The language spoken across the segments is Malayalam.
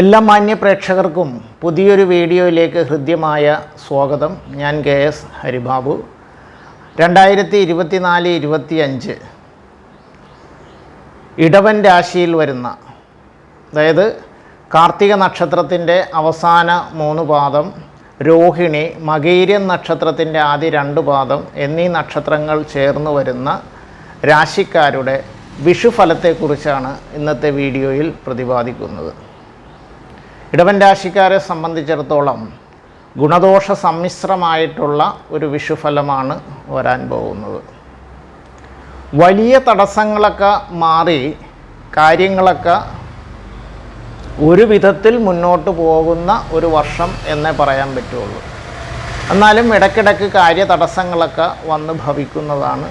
എല്ലാ മാന്യ പ്രേക്ഷകർക്കും പുതിയൊരു വീഡിയോയിലേക്ക് ഹൃദ്യമായ സ്വാഗതം. ഞാൻ കെ എസ് ഹരിബാബു. രണ്ടായിരത്തി ഇരുപത്തിനാല് ഇരുപത്തിയഞ്ച് ഇടവൻ രാശിയിൽ വരുന്ന അതായത് കാർത്തിക നക്ഷത്രത്തിന്റെ അവസാന മൂന്ന് പാദം രോഹിണി മകീര്യൻ നക്ഷത്രത്തിന്റെ ആദ്യ രണ്ട് പാദം എന്നീ നക്ഷത്രങ്ങൾ ചേർന്ന് വരുന്ന രാശിക്കാരുടെ വിഷുഫലത്തെക്കുറിച്ചാണ് ഇന്നത്തെ വീഡിയോയിൽ പ്രതിപാദിക്കുന്നത്. ഇടവൻ രാശിക്കാരെ സംബന്ധിച്ചിടത്തോളം ഗുണദോഷ സമ്മിശ്രമായിട്ടുള്ള ഒരു വിഷുഫലമാണ് വരാൻ പോകുന്നത്. വലിയ തടസ്സങ്ങളൊക്കെ മാറി കാര്യങ്ങളൊക്കെ ഒരു വിധത്തിൽ മുന്നോട്ട് പോകുന്ന ഒരു വർഷം എന്നേ പറയാൻ പറ്റുള്ളൂ. എന്നാലും ഇടയ്ക്കിടയ്ക്ക് കാര്യ തടസ്സങ്ങളൊക്കെ വന്ന് ഭവിക്കുന്നതാണ്.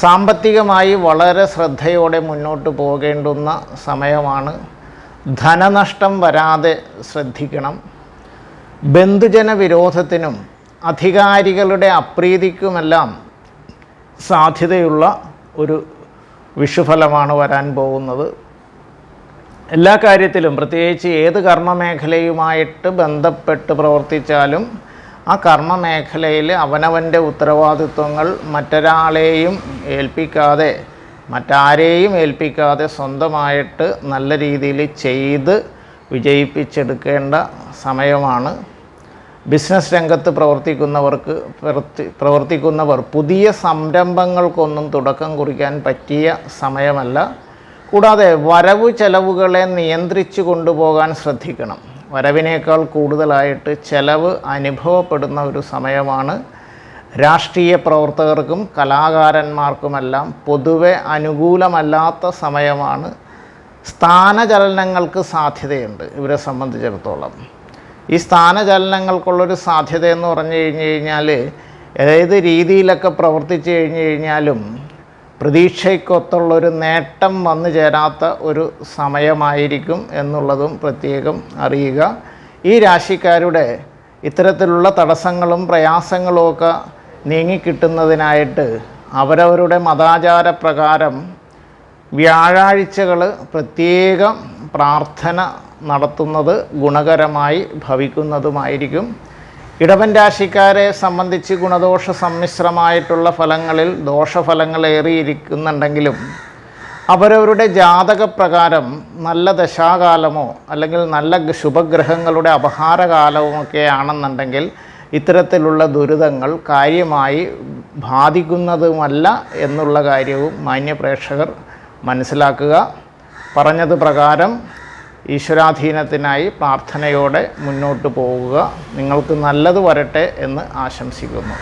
സാമ്പത്തികമായി വളരെ ശ്രദ്ധയോടെ മുന്നോട്ട് പോകേണ്ടുന്ന സമയമാണ്. ധനനഷ്ടം വരാതെ ശ്രദ്ധിക്കണം. ബന്ധുജന വിരോധത്തിനും അധികാരികളുടെ അപ്രീതിക്കുമെല്ലാം സാധ്യതയുള്ള ഒരു വിഷുഫലമാണ് വരാൻ പോകുന്നത്. എല്ലാ കാര്യത്തിലും പ്രത്യേകിച്ച് ഏത് കർമ്മമേഖലയുമായിട്ട് ബന്ധപ്പെട്ട് പ്രവർത്തിച്ചാലും ആ കർമ്മമേഖലയിൽ അവനവന്റെ ഉത്തരവാദിത്വങ്ങൾ മറ്റൊരാളെയും ഏൽപ്പിക്കാതെ മറ്റാരെയും ഏൽപ്പിക്കാതെ സ്വന്തമായിട്ട് നല്ല രീതിയിൽ ചെയ്ത് വിജയിപ്പിച്ചെടുക്കേണ്ട സമയമാണ്. ബിസിനസ് രംഗത്ത് പ്രവർത്തിക്കുന്നവർക്ക് പ്രവർത്തിക്കുന്നവർ പുതിയ സംരംഭങ്ങൾക്കൊന്നും തുടക്കം കുറിക്കാൻ പറ്റിയ സമയമല്ല. കൂടാതെ വരവ് ചെലവുകളെ നിയന്ത്രിച്ചു കൊണ്ടുപോകാൻ ശ്രദ്ധിക്കണം. വരവിനേക്കാൾ കൂടുതലായിട്ട് ചെലവ് അനുഭവപ്പെടുന്ന ഒരു സമയമാണ്. രാഷ്ട്രീയ പ്രവർത്തകർക്കും കലാകാരന്മാർക്കുമെല്ലാം പൊതുവെ അനുകൂലമല്ലാത്ത സമയമാണ്. സ്ഥാനചലനങ്ങൾക്ക് സാധ്യതയുണ്ട് ഇവരെ സംബന്ധിച്ചിടത്തോളം. ഈ സ്ഥാനചലനങ്ങൾക്കുള്ളൊരു സാധ്യത എന്ന് പറഞ്ഞു കഴിഞ്ഞു കഴിഞ്ഞാൽ ഏത് രീതിയിലൊക്കെ പ്രവർത്തിച്ചു കഴിഞ്ഞു കഴിഞ്ഞാലും പ്രതീക്ഷയ്ക്കൊത്തുള്ളൊരു നേട്ടം വന്നു ചേരാത്ത ഒരു സമയമായിരിക്കും എന്നുള്ളതും പ്രത്യേകം അറിയുക. ഈ രാശിക്കാരുടെ ഇത്തരത്തിലുള്ള തടസ്സങ്ങളും പ്രയാസങ്ങളുമൊക്കെ നീങ്ങിക്കിട്ടുന്നതിനായിട്ട് അവരവരുടെ മതാചാര പ്രകാരം വ്യാഴാഴ്ചകൾ പ്രത്യേകം പ്രാർത്ഥന നടത്തുന്നത് ഗുണകരമായി ഭവിക്കുന്നതുമായിരിക്കും. ഇടവൻ രാശിക്കാരെ സംബന്ധിച്ച് ഗുണദോഷ സമ്മിശ്രമായിട്ടുള്ള ഫലങ്ങളിൽ ദോഷഫലങ്ങൾ ഏറിയിരിക്കുന്നുണ്ടെങ്കിലും അവരവരുടെ ജാതകപ്രകാരം നല്ല ദശാകാലമോ അല്ലെങ്കിൽ നല്ല ശുഭഗ്രഹങ്ങളുടെ അപഹാരകാലവുമൊക്കെ ആണെന്നുണ്ടെങ്കിൽ ഇത്തരത്തിലുള്ള ദുരിതങ്ങൾ കാര്യമായി ബാധിക്കുന്നതുമല്ല എന്നുള്ള കാര്യവും മാന്യപ്രേക്ഷകർ മനസ്സിലാക്കുക. പറഞ്ഞത് പ്രകാരം ഈശ്വരാധീനത്തിനായി പ്രാർത്ഥനയോടെ മുന്നോട്ട് പോവുക. നിങ്ങൾക്ക് നല്ലത് വരട്ടെ എന്ന് ആശംസിക്കുന്നു.